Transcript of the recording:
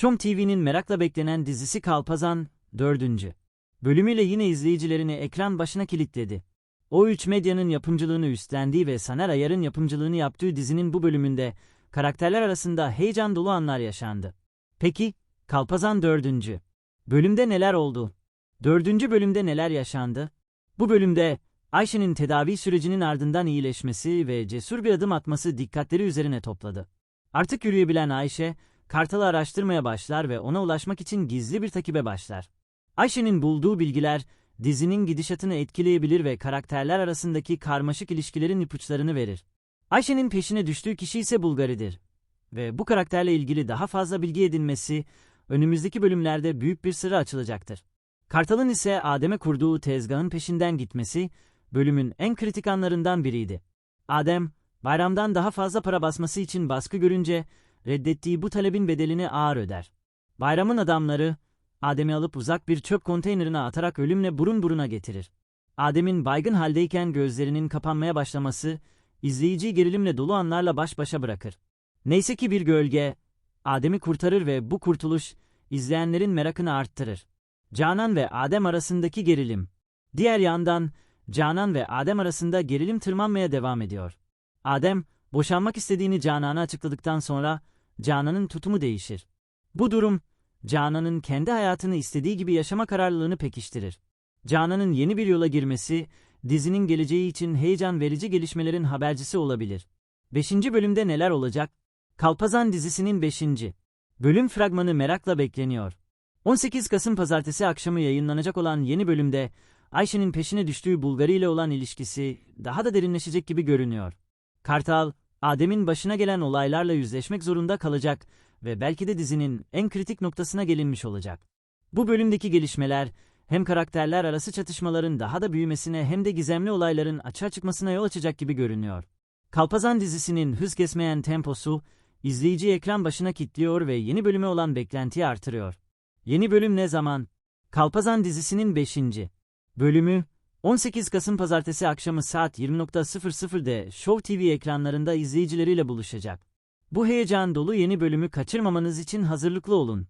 Şom TV'nin merakla beklenen dizisi Kalpazan 4. bölümüyle yine izleyicilerini ekran başına kilitledi. O3 Medya'nın yapımcılığını üstlendiği ve Saner Ayar'ın yapımcılığını yaptığı dizinin bu bölümünde karakterler arasında heyecan dolu anlar yaşandı. Peki, Kalpazan 4. bölümde neler oldu? 4. bölümde neler yaşandı? Bu bölümde Ayşe'nin tedavi sürecinin ardından iyileşmesi ve cesur bir adım atması dikkatleri üzerine topladı. Artık yürüyebilen Ayşe, Kartal'ı araştırmaya başlar ve ona ulaşmak için gizli bir takibe başlar. Ayşe'nin bulduğu bilgiler, dizinin gidişatını etkileyebilir ve karakterler arasındaki karmaşık ilişkilerin ipuçlarını verir. Ayşe'nin peşine düştüğü kişi ise Bulgari'dir. Ve bu karakterle ilgili daha fazla bilgi edinmesi, önümüzdeki bölümlerde büyük bir sırrı açılacaktır. Kartal'ın ise Adem'e kurduğu tezgahın peşinden gitmesi, bölümün en kritik anlarından biriydi. Adem, bayramdan daha fazla para basması için baskı görünce, reddettiği bu talebin bedelini ağır öder. Bayramın adamları, Adem'i alıp uzak bir çöp konteynerine atarak ölümle burun buruna getirir. Adem'in baygın haldeyken gözlerinin kapanmaya başlaması, izleyiciyi gerilimle dolu anlarla baş başa bırakır. Neyse ki bir gölge, Adem'i kurtarır ve bu kurtuluş, izleyenlerin merakını arttırır. Canan ve Adem arasındaki gerilim. Diğer yandan, Canan ve Adem arasında gerilim tırmanmaya devam ediyor. Adem, boşanmak istediğini Canan'a açıkladıktan sonra, Canan'ın tutumu değişir. Bu durum, Canan'ın kendi hayatını istediği gibi yaşama kararlılığını pekiştirir. Canan'ın yeni bir yola girmesi, dizinin geleceği için heyecan verici gelişmelerin habercisi olabilir. 5. bölümde neler olacak? Kalpazan dizisinin 5. bölüm fragmanı merakla bekleniyor. 18 Kasım pazartesi akşamı yayınlanacak olan yeni bölümde Ayşe'nin peşine düştüğü Bulgari ile olan ilişkisi daha da derinleşecek gibi görünüyor. Kartal, Adem'in başına gelen olaylarla yüzleşmek zorunda kalacak ve belki de dizinin en kritik noktasına gelinmiş olacak. Bu bölümdeki gelişmeler hem karakterler arası çatışmaların daha da büyümesine hem de gizemli olayların açığa çıkmasına yol açacak gibi görünüyor. Kalpazan dizisinin hız kesmeyen temposu, izleyiciyi ekran başına kilitliyor ve yeni bölüme olan beklentiyi artırıyor. Yeni bölüm ne zaman? Kalpazan dizisinin 5. bölümü 18 Kasım Pazartesi akşamı saat 20.00'de Show TV ekranlarında izleyicileriyle buluşacak. Bu heyecan dolu yeni bölümü kaçırmamanız için hazırlıklı olun.